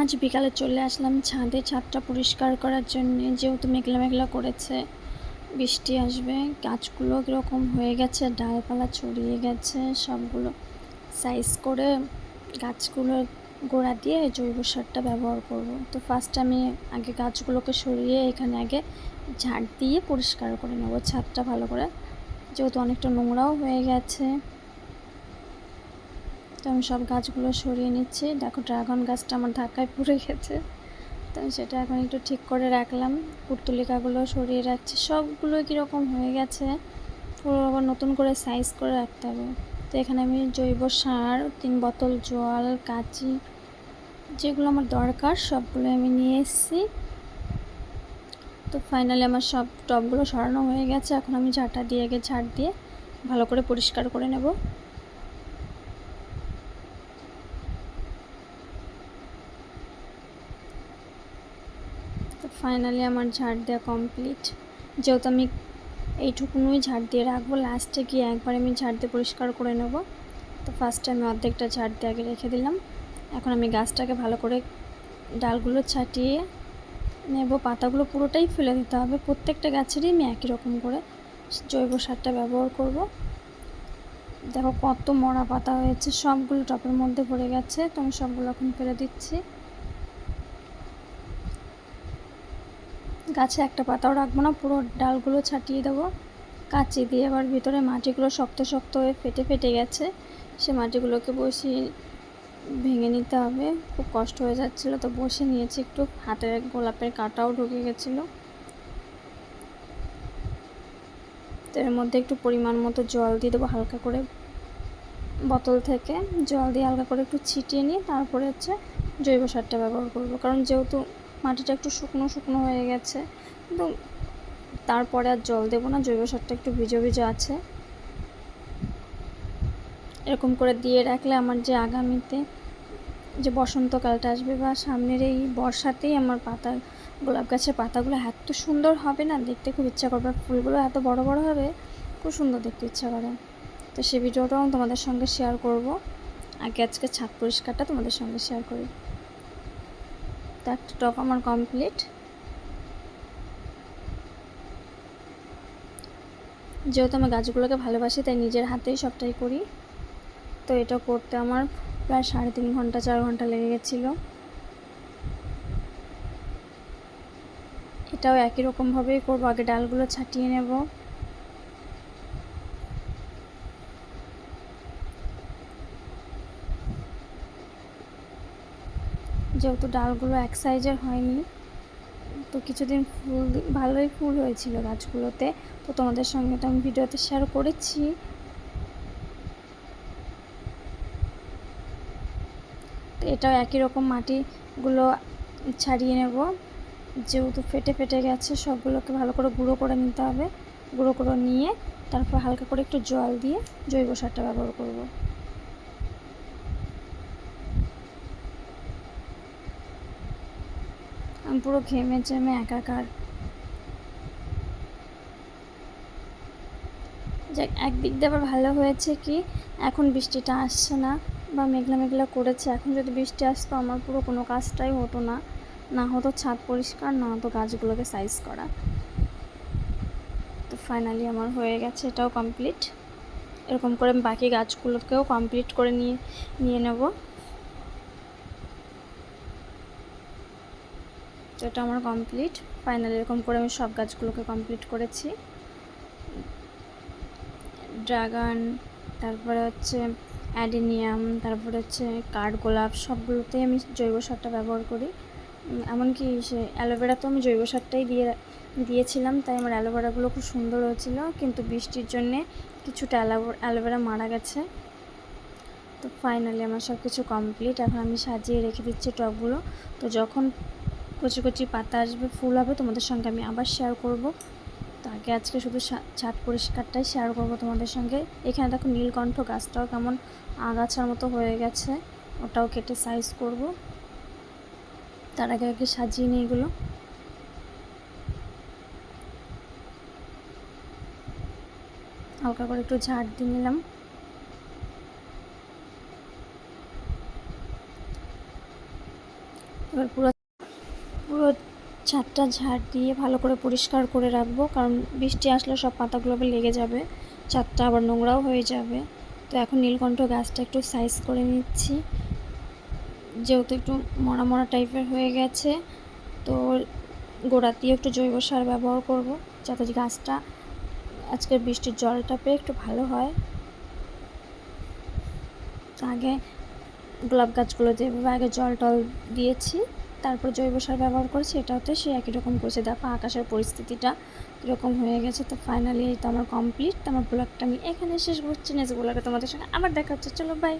আজ বিকালে চলে আসলাম ছাদে। ছাদটা পরিষ্কার করার জন্য যেহেতু মেঘলা মেঘলা করেছে, বৃষ্টি আসবে, গাছগুলো কীরকম হয়ে গেছে, ডালপালা ছড়িয়ে গেছে, সবগুলো সাইজ করে গাছগুলো গোড়া দিয়ে জৈব সারটা ব্যবহার করব। তো ফার্স্ট আমি আগে গাছগুলোকে সরিয়ে এখানে আগে ঝাড় দিয়ে পরিষ্কার করে নেব। ছাদটা ভালো করে, যেহেতু অনেকটা নোংরাও হয়ে গেছে। তো আমি সব গাছগুলো সরিয়ে নিচ্ছি। দেখো ড্রাগন গাছটা আমার ধাক্কায় পড়ে গেছে। তো সেটা এখন একটু ঠিক করে রাখলাম। পুর্তুলিকাগুলো সরিয়ে রাখছি। সবগুলো কীরকম হয়ে গেছে পুরো আবার নতুন করে সাইজ করে রাখতে হবে। তো এখানে আমি জৈব সার, তিন বোতল জল, কাঁচি, যেগুলো আমার দরকার সবগুলো আমি নিয়ে এসেছি। তো ফাইনালি আমার সব টবগুলো সরানো হয়ে গেছে। এখন আমি ঝাঁটা দিয়ে, আগে ঝাড় দিয়ে ভালো করে পরিষ্কার করে নেব। ফাইনালি আমার ঝাড় দেওয়া কমপ্লিট। যেহেতু আমি এইটুকুনুই ঝাড় দিয়ে রাখব লাস্টে গিয়ে একবার আমি ঝাড় দিয়ে পরিষ্কার করে নেব। তো ফার্স্টে আমি অর্ধেকটা ঝাড় দিয়ে আগে রেখে দিলাম। এখন আমি গাছটাকে ভালো করে ডালগুলো ছাটিয়ে নেব। পাতাগুলো পুরোটাই ফেলে দিতে হবে। প্রত্যেকটা গাছেরই আমি একই রকম করে জৈব সারটা ব্যবহার করব। দেখো কত মরা পাতা হয়েছে, সবগুলো টপের মধ্যে পড়ে গেছে, তো আমি সবগুলো এখন ফেলে দিচ্ছি। গাছে একটা পাতাও রাখব না, পুরো ডালগুলো ছাটিয়ে দেবো। কাচি দিয়ে আবার ভিতরে মাটিগুলো শক্ত শক্ত হয়ে ফেটে ফেটে গেছে। সে মাটিগুলোকে বসিয়ে ভেঙে নিতে হবে। খুব কষ্ট হয়ে যাচ্ছিল, তো বসে নিয়েছি একটু। হাতে গোলাপের কাঁটাও ঢুকে গেছিল। তো এর মধ্যে একটু পরিমাণ মতো জল দিয়ে দেবো হালকা করে। বোতল থেকে জল দিয়ে হালকা করে একটু ছিটিয়ে নিয়ে তারপরে হচ্ছে জৈব সারটা ব্যবহার করব। কারণ যেহেতু মাটিটা একটু শুকনো শুকনো হয়ে গেছে। কিন্তু তারপরে আর জল দেবো না, জৈব সারটা একটু ভিজো ভিজো আছে। এরকম করে দিয়ে রাখলে আমার যে আগামীতে যে বসন্তকালটা আসবে বা সামনের এই বর্ষাতেই আমার পাতা গোলাপ গাছের পাতাগুলো এত সুন্দর হবে না, দেখতে খুব ইচ্ছা করবে। ফুলগুলো এত বড় বড় হবে, খুব সুন্দর দেখতে ইচ্ছা করে। তো সে ভিডিওটাও তোমাদের সঙ্গে শেয়ার করব। আগে আজকে ছাদ পরিষ্কারটা তোমাদের সঙ্গে শেয়ার করি। একটা টপ আমার কমপ্লিট যেহেতু আমি গাছগুলোকে ভালোবাসি, তাই নিজের হাতেই সবটাই করি। তো এটা করতে আমার প্রায় সাড়ে তিন ঘণ্টা, চার ঘণ্টা লেগে গেছিল। এটাও একই রকমভাবেই করব। আগে ডালগুলো ছাটিয়ে নেব। যেহেতু ডালগুলো এক সাইজের হয়নি, তো কিছুদিন ফুল, ভালোই ফুল হয়েছিল গাছগুলোতে। তো তোমাদের সঙ্গে তো আমি ভিডিওতে শেয়ার করেছি। তো এটাও একই রকম মাটিগুলো ছাড়িয়ে নেব। যেহেতু ফেটে ফেটে গেছে, সবগুলোকে ভালো করে গুঁড়ো করে নিতে হবে। গুঁড়ো করে নিয়ে তারপর হালকা করে একটু জল দিয়ে জৈব সারটা ব্যবহার করব। পুরো ঘেমে চেমে একাকার। যাক, একদিক দিয়ে আবার ভালো হয়েছে কি? এখন বৃষ্টিটা আসছে না বা মেঘলা মেঘলা করেছে। এখন যদি বৃষ্টি আসতো, আমার পুরো কোনো কাজটাই হতো না। না হতো ছাদ পরিষ্কার, না হতো গাছগুলোকে সাইজ করা। তো ফাইনালি আমার হয়ে গেছে, এটাও কমপ্লিট এরকম করে বাকি গাছগুলোকেও কমপ্লিট করে নিয়ে নিয়ে নেব। তো এটা আমার কমপ্লিট ফাইনালি এরকম করে আমি সব গাছগুলোকে কমপ্লিট করেছি। ড্রাগন তারপরে হচ্ছে অ্যাডিনিয়াম তারপরে হচ্ছে কাঠগোলাপ সবগুলোতেই আমি জৈব সারটা ব্যবহার করি। এমনকি সে অ্যালোভেরা আমি জৈব সারটাই দিয়ে, দিয়েছিলাম, তাই আমার অ্যালোভেরাগুলো খুব সুন্দর হয়েছিল। কিন্তু বৃষ্টির জন্যে কিছুটা অ্যালোভেরা মারা গেছে। তো ফাইনালি আমার সব কিছু কমপ্লিট এখন আমি সাজিয়ে রেখে দিচ্ছি টবগুলো। তো যখন কচি কচি পাতা আসবে, ফুল হবে, তোমাদের সঙ্গে আমি আবার শেয়ার করব। তো আগে আজকে শুধু ছাদ পরিষ্কারটাই শেয়ার করব তোমাদের সঙ্গে। এখানে দেখো নীলকণ্ঠ গাছটাও কেমন আগাছার মতো হয়ে গেছে, ওটাও কেটে সাইজ করব। তার আগে আগে সাজিয়ে নিই এগুলো। হালকা করে একটু ঝাড় দিয়ে নিলাম। এবার পুরো পুরো ছাদটা ঝাড় দিয়ে ভালো করে পরিষ্কার করে রাখব, কারণ বৃষ্টি আসলে সব পাতাগুলো লেগে যাবে ছাদটা আবার নোংরাও হয়ে যাবে। তো এখন নীলকণ্ঠ গাছটা একটু সাইজ করে নিচ্ছি। যেহেতু একটু মরা মরা টাইপের হয়ে গেছে, তো গোড়াতেও একটু জৈব সার ব্যবহার করব, যাতে গাছটা আজকের বৃষ্টির জলটা পেয়ে একটু ভালো হয়। আগে গোলাপ গাছগুলো যেভাবে আগে জল টল দিয়েছি তারপর জৈব সার ব্যবহার করেছি, এটাতে সে একই রকম করেছে। দেখো আকাশের পরিস্থিতিটা কীরকম হয়ে গেছে। তো ফাইনালি এই তো আমার কমপ্লিট তো আমার ব্লগটা আমি এখানে শেষ করছি। নেক্সট ব্লগে তোমাদের সঙ্গে আবার দেখা হচ্ছে। চলো বাই